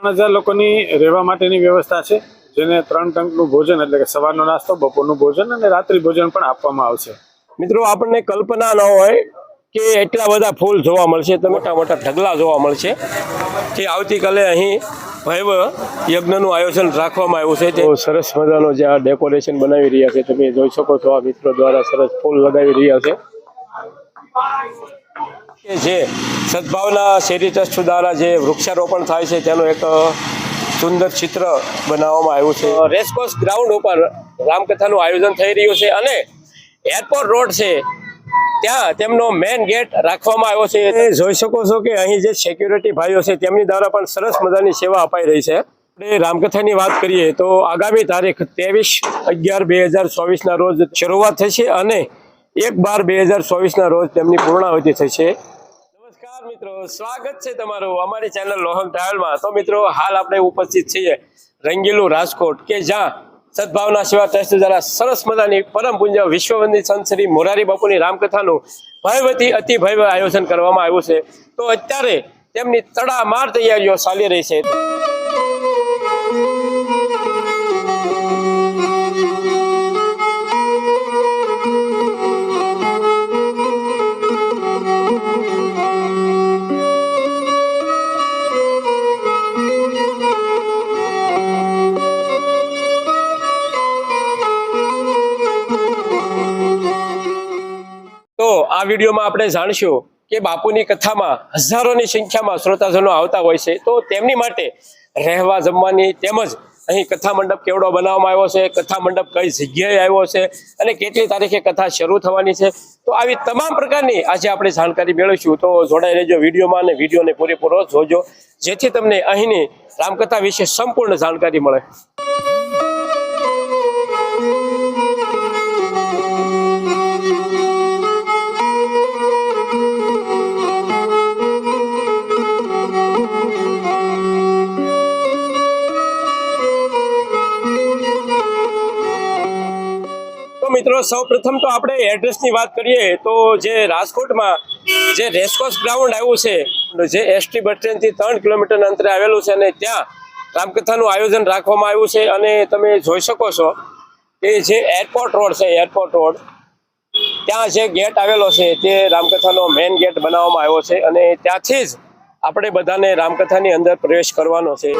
ત્રણ હજાર લોકોની રહેવા માટેની વ્યવસ્થા છે જેને ત્રણ ટંકનું ભોજન એટલે કે સવારનો નાસ્તો બપોરનું ભોજન અને રાત્રિ ભોજન પણ આપવામાં આવશે. મિત્રો આપણને કલ્પના ન હોય કે એટલા બધા ફૂલ જોવા મળશે તો મોટા મોટા ઢગલા જોવા મળશે કે આવતીકાલે અહીં ભૈવ યજ્ઞનું આયોજન રાખવામાં આવ્યું છે. તે સરસ મજાનો જે આ ડેકોરેશન બનાવી રહ્યા છે તમે જોઈ શકો છો આ મિત્રો દ્વારા સરસ ફૂલ લગાવી રહ્યા છે. જે સદભાવના શેરી ટ્રસ્ટ દ્વારા જે વૃક્ષારોપણ થાય છે તેનું એક સુંદર ચિત્ર બનાવવામાં આવ્યું છે. રેસકોર્સ ગ્રાઉન્ડ ઉપર રામકથાનું આયોજન થઈ રહ્યું છે અને એરપોર્ટ રોડ છે ત્યાં તેમનો મેન ગેટ રાખવામાં આવ્યો છે. એ જોઈ શકો છો કે અહીં જે સિક્યુરિટી ભાઈઓ છે તેમની દ્વારા પણ સરસ મજાની સેવા અપાઈ રહી છે. આપણે રામકથાની વાત કરીએ તો આગામી તારીખ ત્રેવીસ અગિયાર બે હજાર ચોવીસના રોજ શરૂઆત થશે અને એક બાર બે હજાર ચોવીસના રોજ તેમની પૂર્ણાહુતિ થશે નમસ્કાર મિત્રો, સ્વાગત છે તમારું અમારી ચેનલ લોહન ટ્રાવેલમાં તો મિત્રો, હાલ આપણે ઉપસ્થિત છીએ રંગીલું રાજકોટ કે જ્યાં સદભાવના સેવા ટ્રસ્ટ દ્વારા સરસ મજાની પરમ પૂજ્ય વિશ્વવંદિત સંત શ્રી મોરારી બાપુની રામકથાનું ભયવતી, અતિ ભવ્ય આયોજન કરવામાં આવ્યું છે. તો અત્યારે તેમની તડામાર તૈયારીઓ ચાલી રહી છે. વિડીયોમાં આપણે જાણશું કે બાપુની કથામાં હજારોની સંખ્યામાં શ્રોતાજનો આવતા હોય છે. તો તેમની માટે રહેવા જમવાની તેમજ અહીં કથા મંડપ કેવડો બનાવવામાં આવ્યો છે, કથા મંડપ કઈ જગ્યાએ આવ્યો છે અને કેટલી તારીખે કથા શરૂ થવાની છે. તો આવી તમામ પ્રકારની આજે આપણે જાણકારી મેળવીશું. તો જોડાઈ રહેજો વિડીયોમાં અને વિડીયોને પૂરેપૂરો જોજો. જેથી તમને અહીંની રામકથા વિશે સંપૂર્ણ જાણકારી મળે. મિત્રો સૌ પ્રથમ તો આપણે એડ્રેસની વાત કરીએ તો જે રાજકોટમાં જે રેસકોર્સ ગ્રાઉન્ડ આવ્યું છે જે એસટી બસ સ્ટેન્ડથી ત્રણ કિલોમીટર અંતરે આવેલું છે અને ત્યાં રામકથાનું આયોજન રાખવામાં આવ્યું છે. અને તમે જોઈ શકો છો કે જે એરપોર્ટ રોડ છે, એરપોર્ટ રોડ, ત્યાં જે ગેટ આવેલો છે તે રામકથાનો મેઇન ગેટ બનાવવામાં આવ્યો છે અને ત્યાંથી જ આપણે બધાને રામકથાની અંદર પ્રવેશ કરવાનો છે.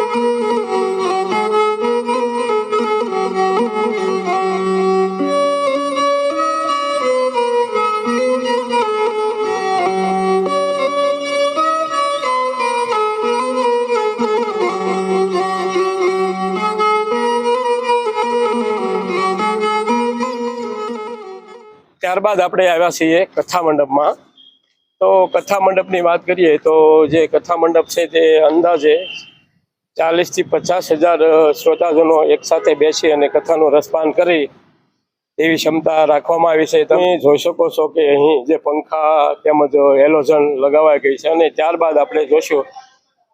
ત્યારબાદ આપણે આવ્યા છીએ કથા મંડપમાં તો કથા મંડપની વાત કરીએ તો જે કથા મંડપ છે તે અંદાજે ચાલીસથી પચાસ હજાર શ્રોતાજનો એકસાથે બેસી અને કથાનું રસપાન કરી એવી ક્ષમતા રાખવામાં આવી છે. તમે જોઈ શકો છો કે અહીં જે પંખા તેમજ એલોઝન લગાવાઈ ગઈ છે અને ત્યારબાદ આપણે જોશું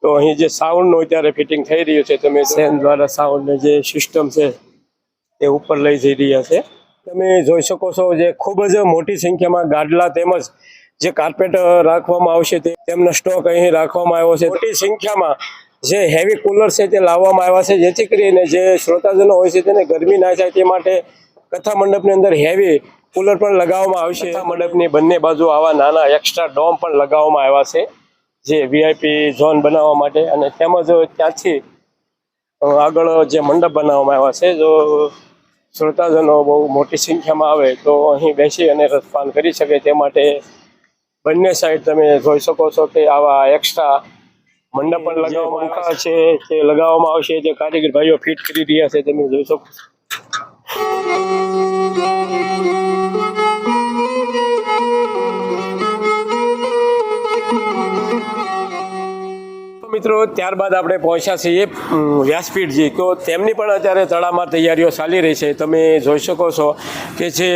તો અહીં જે સાઉન્ડનું અત્યારે ફિટિંગ થઈ રહ્યું છે તમે સેન દ્વારા સાઉન્ડની જે સિસ્ટમ છે તે ઉપર લઈ જઈ રહ્યા છે. તમે જોઈ શકો છો જે ખૂબ જ મોટી સંખ્યામાં ગાડલા તેમજ જે કાર્પેટ રાખવામાં આવશે તે તેમનો સ્ટોક અહીં રાખવામાં આવ્યો છે. મોટી સંખ્યામાં જે હેવી કુલર છે તે લાવવામાં આવ્યા છે. જેથી કરીને જે શ્રોતાજનો હોય છે તેને ગરમી ના જાય તે માટે કથા મંડપની અંદર હેવી કુલર પણ લગાવવામાં આવશે. કથા મંડપની બંને બાજુ આવા નાના એક્સ્ટ્રા ડોમ પણ લગાવવામાં આવ્યા છે, જે વીઆઈપી ઝોન બનાવવા માટે અને તેમજ ત્યાંથી આગળ જે મંડપ બનાવવામાં આવ્યા છે. જો શ્રોતાજનો બહુ મોટી સંખ્યામાં આવે તો અહીં બેસી અને રસપાન કરી શકે તે માટે બંને સાઈડ તમે જોઈ શકો છો કે આવા એક્સ્ટ્રા મંડપ પણ લગાવવામાં આવ્યા છે તે લગાવવામાં આવશે જે કારીગર ભાઈઓ ફિટ કરી રહ્યા છે તમે જોઈ શકો છો. મિત્રો, ત્યારબાદ આપણે પહોંચ્યા છીએ વ્યાસપીઠજી તો તેમની પણ અત્યારે તળાવમાં તૈયારીઓ ચાલી રહી છે. તમે જોઈ શકો છો કે જે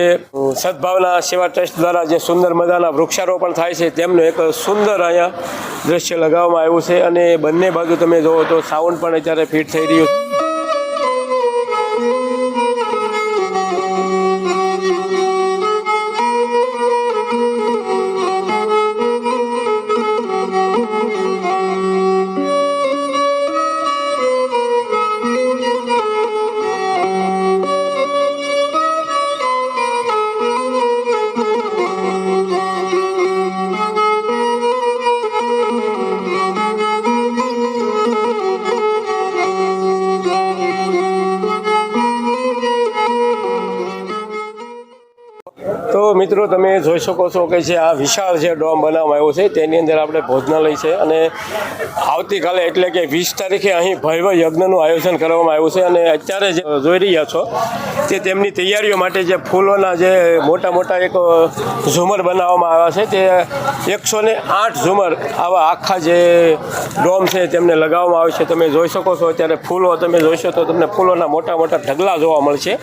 સદભાવના સેવા ટ્રસ્ટ દ્વારા જે સુંદર મજાના વૃક્ષારોપણ થાય છે, તેમનું એક સુંદર અહીંયા દ્રશ્ય લગાવવામાં આવ્યું છે. અને બંને બાજુ તમે જુઓ તો સાઉન્ડ પણ અત્યારે ફિટ થઈ રહ્યું છે. મિત્રો, તમે જોઈ શકો છો કે જે આ વિશાળ જે ડોમ બનાવવામાં આવ્યો છે, તેની અંદર આપણે ભોજનાલય છે અને આવતીકાલે એટલે કે વીસ તારીખે અહીં ભવ્ય યજ્ઞનું આયોજન કરવામાં આવ્યું છે અને અત્યારે જે જોઈ રહ્યા છો, તે તેમની તૈયારીઓ માટે જે ફૂલોના જે મોટા મોટા એક ઝુમર બનાવવામાં આવ્યા છે, તે એકસો ને આઠ ઝુમર આવા આખા જે ડોમ છે તેમને લગાવવામાં આવે છે. તમે જોઈ શકો છો અત્યારે ફૂલો, તમે જોઈશો તો તમને ફૂલોના મોટા મોટા ઢગલા જોવા મળશે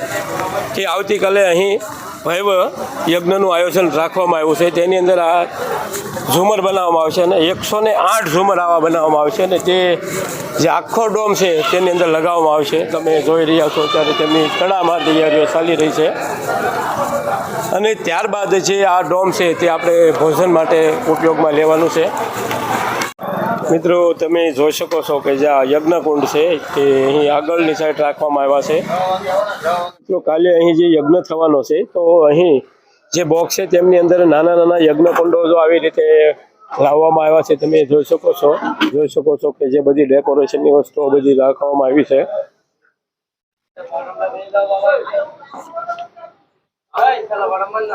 કે આવતીકાલે અહીં ભવ્ય યજ્ઞનું આયોજન રાખવામાં આવ્યું છે. તેની અંદર આ ઝુમર બનાવવામાં આવશે અને એકસો ને આઠ ઝુમર આવા બનાવવામાં આવશે અને તે જે આખો ડોમ છે તેની અંદર લગાવવામાં આવશે તમે જોઈ રહ્યા છો ત્યારે તેમની તડામાર તૈયારીઓ ચાલી રહી છે. અને ત્યારબાદ જે આ ડોમ છે તે આપણે ભોજન માટે ઉપયોગમાં લેવાનું છે. મિત્રો, તમે જોઈ શકો છો કે જે આ યજ્ઞકુંડ છે તે અહીં આગળની સાઈડ રાખવામાં આવ્યા છે. તો કાલે અહીં જે યજ્ઞ થવાનો છે, તો અહીં જે બોક્સ છે તેમની અંદર નાના નાના યજ્ઞકુંડો જો આવી રીતે લાવવામાં આવ્યા છે, તમે જોઈ શકો છો, જોઈ શકો છો કે જે બધી ડેકોરેશનની વસ્તુઓ બધી રાખવામાં આવી છે.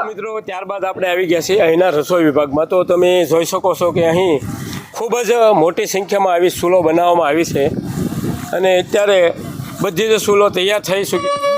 મિત્રો, ત્યારબાદ આપણે આવી ગયા છીએ અહીંના રસોઈ વિભાગમાં. તો તમે જોઈ શકો છો કે અહીં ખૂબ જ મોટી સંખ્યામાં આવી સ્ટૂલો બનાવવામાં આવી છે. અને અત્યારે બધી જ સ્ટૂલો તૈયાર થઈ ચૂકી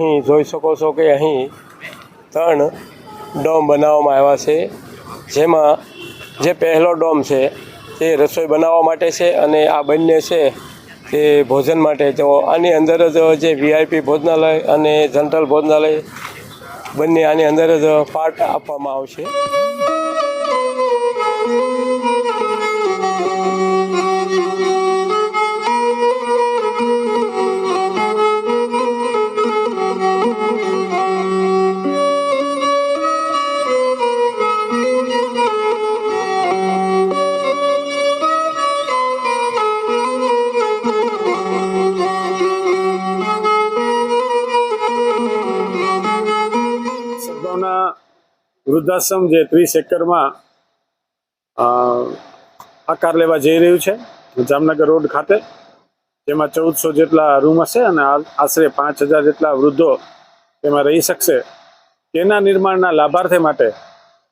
અહીં જોઈ શકો છો કે અહીં ત્રણ ડોમ બનાવવામાં આવ્યા છે. જેમાં જે પહેલો ડોમ છે તે રસોઈ બનાવવા માટે છે અને આ બંને છે તે ભોજન માટે. તો આની અંદર જ જે વીઆઈપી ભોજનાલય અને જનરલ ભોજનાલય બંને આની અંદર જ પાર્ટ આપવામાં આવશે. વૃદ્ધાશ્રમ જે ત્રીસ એકરમાં આકાર લેવા જઈ રહ્યું છે, જામનગર રોડ ખાતે. જેમાં ચૌદસો જેટલા રૂમ હશે અને આશરે પાંચ હજાર જેટલા વૃદ્ધો તેમાં રહી શકશે. તેના નિર્માણના લાભાર્થે માટે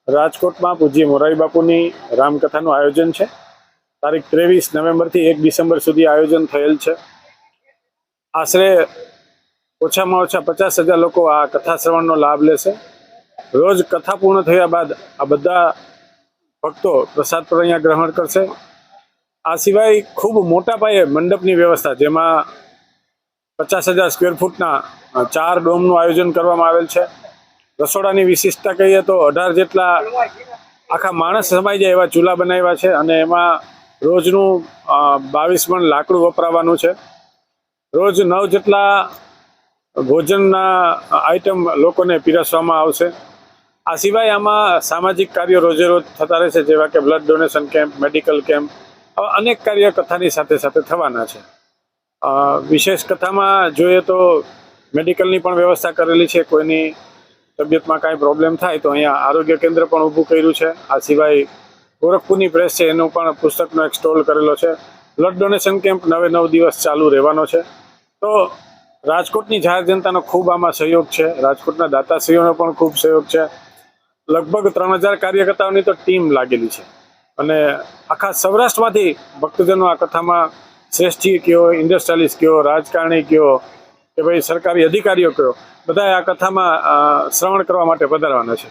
રાજકોટમાં પૂજ્ય મોરારી બાપુની રામકથાનું આયોજન છે. તારીખ ત્રેવીસ નવેમ્બરથી એક ડિસેમ્બર સુધી આયોજન થયેલ છે. આશરે ઓછામાં ઓછા પચાસ હજાર લોકો આ કથા શ્રવણનો લાભ લેશે. રોજ કથા પૂર્ણ થયા બાદ આ બધા ભક્તો પ્રસાદ પર અહીંયા ગ્રહણ કરશે. આ સિવાય ખૂબ મોટા પાયે મંડપની વ્યવસ્થા, જેમાં પચાસ હજાર સ્ક્વેર ફૂટના ચાર ડોમનું આયોજન કરવામાં આવેલ છે. રસોડાની વિશિષ્ટતા કહીએ તો અઢાર જેટલા આખા માણસ સમાઈ જાય એવા ચૂલા બનાવ્યા છે અને એમાં રોજનું બાવીસ મણ લાકડું વપરાવાનું છે. રોજ નવ જેટલા ભોજનના આઈટમ લોકોને પીરસવામાં આવશે. આ સિવાય આમાં સામાજિક કાર્યો રોજે રોજ થતા રહેશે જેવા કે blood donation camp medical camp આવા અનેક કાર્ય કથાની સાથે સાથે થવાના છે. વિશેષ કથામાં જોઈએ તો મેડિકલની પણ વ્યવસ્થા કરેલી છે, કોઈની તબિયતમાં કાંઈ પ્રોબ્લેમ થાય તો અહીંયા આરોગ્ય કેન્દ્ર પણ ઊભું કર્યું છે. આ સિવાય ગોરખપુરની પ્રેસ છે, એનું પણ પુસ્તકનો એક સ્ટોલ કરેલો છે. બ્લડ ડોનેશન કેમ્પ નવે નવ દિવસ ચાલુ રહેવાનો છે. તો રાજકોટની જાહેર જનતાનો ખૂબ આમાં સહયોગ છે. રાજકોટના દાતાશ્રીઓનો પણ ખૂબ સહયોગ છે. લગભગ ત્રણ હજાર કાર્યકર્તાઓની તો ટીમ લાગેલી છે. અને આખા સૌરાષ્ટ્રમાંથી ભક્તજનો આ કથામાં શ્રેષ્ઠી કયો ઇન્ડસ્ટ્રીયાલિસ્ટ કયો રાજકારણી કયો કે ભાઈ સરકારી અધિકારીઓ કયો બધા આ કથામાં શ્રવણ કરવા માટે પધારવાના છે.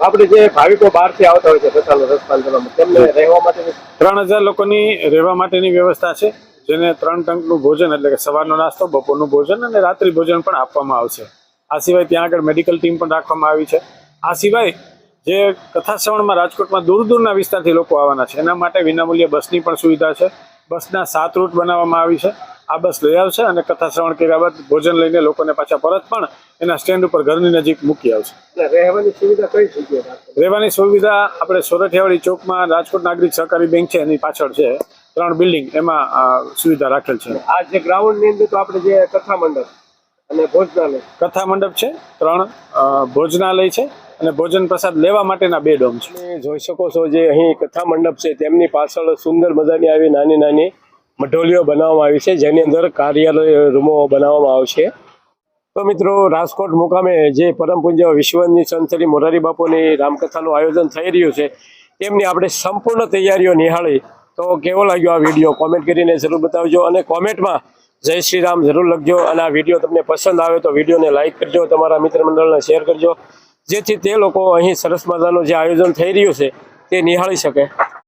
આપણે જે ભાવિકો બહારથી આવતા હોય છે કથાનો રસપાન તેમને રહેવા માટે ત્રણ હજાર લોકોની રહેવા માટેની વ્યવસ્થા છે જેને ત્રણ ટંકનું ભોજન એટલે કે સવારનો નાસ્તો બપોરનું ભોજન અને રાત્રિ ભોજન પણ આપવામાં આવશે. આ સિવાય ત્યાં આગળ મેડિકલ ટીમ પણ રાખવામાં આવી છે. આ સિવાય જે કથા શ્રવણમાં રાજકોટમાં દૂર દૂરના વિસ્તારથી લોકો આવવાના છે એના માટે વિનામૂલ્ય બસની પણ સુવિધા છે. બસના સાત રૂટ બનાવવામાં આવી છે. આ બસ લઈ આવશે અને કથા શ્રવણ કર્યા બાદ ભોજન લઈને લોકોને પાછા પરત પણ એના સ્ટેન્ડ ઉપર ઘરની નજીક મૂકી આવશે. રહેવાની સુવિધા કઈ જગ્યાએ રહેવાની સુવિધા આપણે સોરઠિયાવાડી ચોકમાં રાજકોટ નાગરિક સહકારી બેંક છે એની પાછળ છે. ત્રણ બિલ્ડિંગ એમાં સુવિધા રાખેલ છે. આ જે ગ્રાઉન્ડની અંદર તો આપણે જે કથા મંડપ અને ભોજનાલય. કથા મંડપ છે ત્રણ ભોજનાલય છે અને ભોજન પ્રસાદ લેવા માટેના બે ડોમ છે. તમે જોઈ શકો છો જે અહીં કથા મંડપ છે, તેમની પાછળ સુંદર મજાની આવી નાની નાની મઢોલીઓ બનાવવામાં આવી છે, જેની અંદર કાર્યાલય રૂમો બનાવવામાં આવશે. તો મિત્રો, રાજકોટ મુકામે જે પરમ વિશ્વની સંતરી મોરારી બાપુની રામકથાનું આયોજન થઈ રહ્યું છે, તેમની આપણે સંપૂર્ણ તૈયારીઓ નિહાળી. તો કેવો લાગ્યો આ વીડિયો? કોમેન્ટ કરીને જરૂર બતાવજો અને કોમેન્ટમાં જય શ્રી રામ જરૂર લખજો અને આ વીડિયો તમને પસંદ આવે તો વિડીયોને લાઇક કરજો, તમારા મિત્ર મંડળને શેર કરજો. જેથી તે લોકો અહીં સરસ મજાનું જે આયોજન થઈ રહ્યું છે તે નિહાળી શકે.